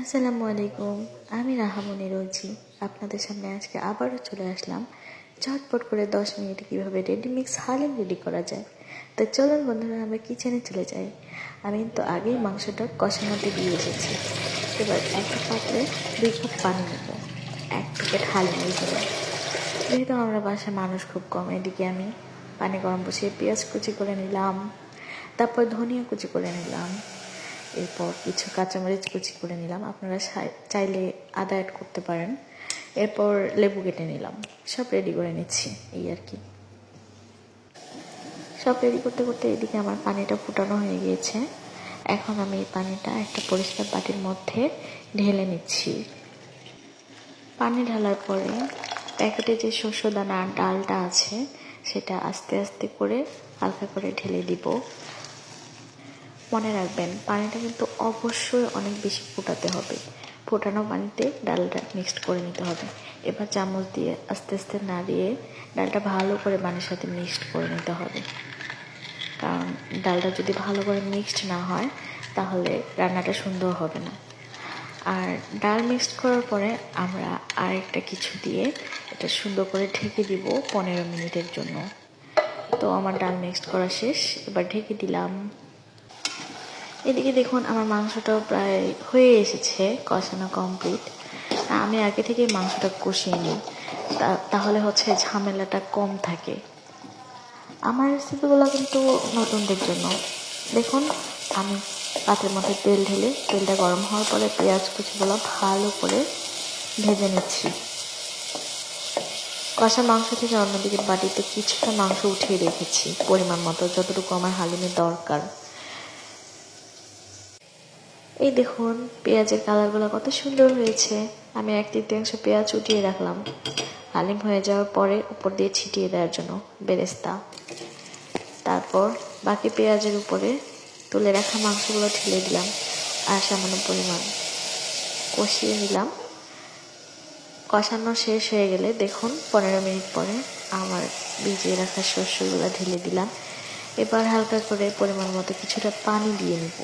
আসসালামু আলাইকুম, আমি রাহামনি রোজি আপনাদের সামনে আজকে আবারও চলে আসলাম। ঝটপট করে দশ মিনিটে কীভাবে রেডি মিক্স হালিম রেডি করা যায়? তো চলুন বন্ধুরা, আমরা কিচেনে চলে যাই। আমি তো আগেই মাংসটা কষানোতে দিয়ে এসেছি। এবার একটা পাত্রে দুই কাপ পানি নেব। এক প্যাকেট হালিমের জন্য যেহেতু আমরা বাসায় মানুষ খুব কম, এদিকে আমি পানি গরম বসিয়ে পেঁয়াজ কুচি করে নিলাম। তারপর ধনিয়া কুচি করে নিলাম। এরপর কিছু কাঁচামরিচ কুচি করে নিলাম। আপনারা চাইলে আদা অ্যাড করতে পারেন। এরপর লেবু কেটে নিলাম। সব রেডি করে নিচ্ছি, এই আর কি। সব রেডি করতে করতে এদিকে আমার পানিটা ফুটানো হয়ে গিয়েছে। এখন আমি এই পানিটা একটা পরিষ্কার বাটির মধ্যে ঢেলে নিচ্ছি। পানি ঢালার পরে প্যাকেটে যে শস্য দানা ডালটা আছে, সেটা আস্তে আস্তে করে হালকা করে ঢেলে দিব। মনে রাখবেন, পানিটা কিন্তু অবশ্যই অনেক বেশি ফোটাতে হবে। ফোটানো পানিতে ডালটা মিক্সড করে নিতে হবে। এবার চামচ দিয়ে আস্তে আস্তে নাড়িয়ে ডালটা ভালো করে পানির সাথে মিক্সড করে নিতে হবে। কারণ ডালটা যদি ভালো করে মিক্সড না হয়, তাহলে রান্নাটা সুন্দর হবে না। আর ডাল মিক্সড করার পরে আমরা আরেকটা কিছু দিয়ে এটা সুন্দর করে ঢেকে দিব পনেরো মিনিটের জন্য। তো আমার ডাল মিক্সড করা শেষ। এবার ঢেকে দিলাম এদিকে দেখুন, আমার মাংসটাও প্রায় হয়ে এসেছে, কষানো কমপ্লিট আমি আগে থেকে মাংসটা কষিয়ে নিই। তাহলে হচ্ছে ঝামেলাটা কম থাকে। আমার রেসিপিগুলো কিন্তু নতুনদের জন্য। দেখুন, আমি পাত্রের মধ্যে তেল ঢেলে, তেলটা গরম হওয়ার পরে পেঁয়াজ কুচিগুলো ভালো করে ভেজে নিচ্ছি। কষা মাংস থেকে অন্যদিকে বাটিতে কিছুটা মাংস উঠিয়ে রেখেছি, পরিমাণ মতো, যতটুকু আমার হালিমের দরকার। এই দেখুন, পেঁয়াজের কালারগুলো কত সুন্দর হয়েছে। আমি এক তৃতীয়াংশ পেঁয়াজ উঠিয়ে রাখলাম। হালিম হয়ে যাওয়ার পরে উপর দিয়ে ছিটিয়ে দেওয়ার জন্য বেরেস্তা। তারপর বাকি পেঁয়াজের উপরে তুলে রাখা মাংসগুলো ঢেলে দিলাম আর সামান্য পরিমাণ কষিয়ে নিলাম। কষানো শেষ হয়ে গেলে দেখুন, পনেরো মিনিট পরে আমার ভিজিয়ে রাখা শস্যগুলো ঢেলে দিলাম। এবার হালকা করে পরিমাণ মতো কিছুটা পানি দিয়ে নিব।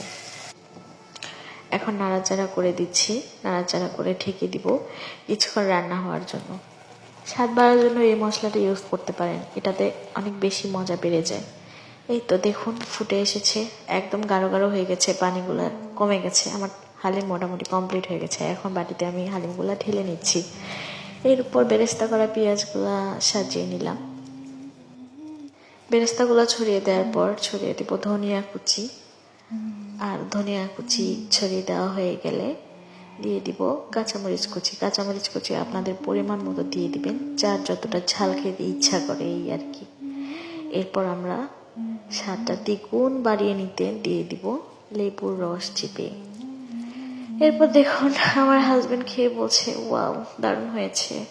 এখন নাড়াচাড়া করে দিচ্ছি, নাড়াচাড়া করে ঢেকে দিব কিছুক্ষণ রান্না হওয়ার জন্য। স্বাদ বাড়ার জন্য এই মশলাটা ইউজ করতে পারেন, এটাতে অনেক বেশি মজা বেড়ে যায়। এই তো দেখুন, ফুটে এসেছে, একদম গাঢ় গাঢ় হয়ে গেছে, পানিগুলো কমে গেছে, আমার হালিম মোটামুটি কমপ্লিট হয়ে গেছে, এখন বাটিতে আমি হালিমগুলো ঢেলে নিচ্ছি। এর উপর বেরেস্তা করা পেঁয়াজগুলো সাজিয়ে নিলাম। বেরেস্তাগুলো ছড়িয়ে দেওয়ার পর ছড়িয়ে দেবো ধনিয়া কুচি। আর ধনিয়া কুচি ছড়িয়ে দেওয়া হয়ে গেলে দিয়ে দিব কাঁচামরিচ কুচি। কাঁচামরিচ কুচি আপনাদের পরিমাণ মতো দিয়ে দিবেন, যার যতটা ঝাল খেতে ইচ্ছা করে এই আর কি। এরপর আমরা স্বাদটা দ্বিগুণ বাড়িয়ে নিতে দিয়ে দিব লেবুর রস চিপে। এরপর দেখুন, আমার হাজবেন্ড খেয়ে বলছে ওয়াও দারুণ হয়েছে।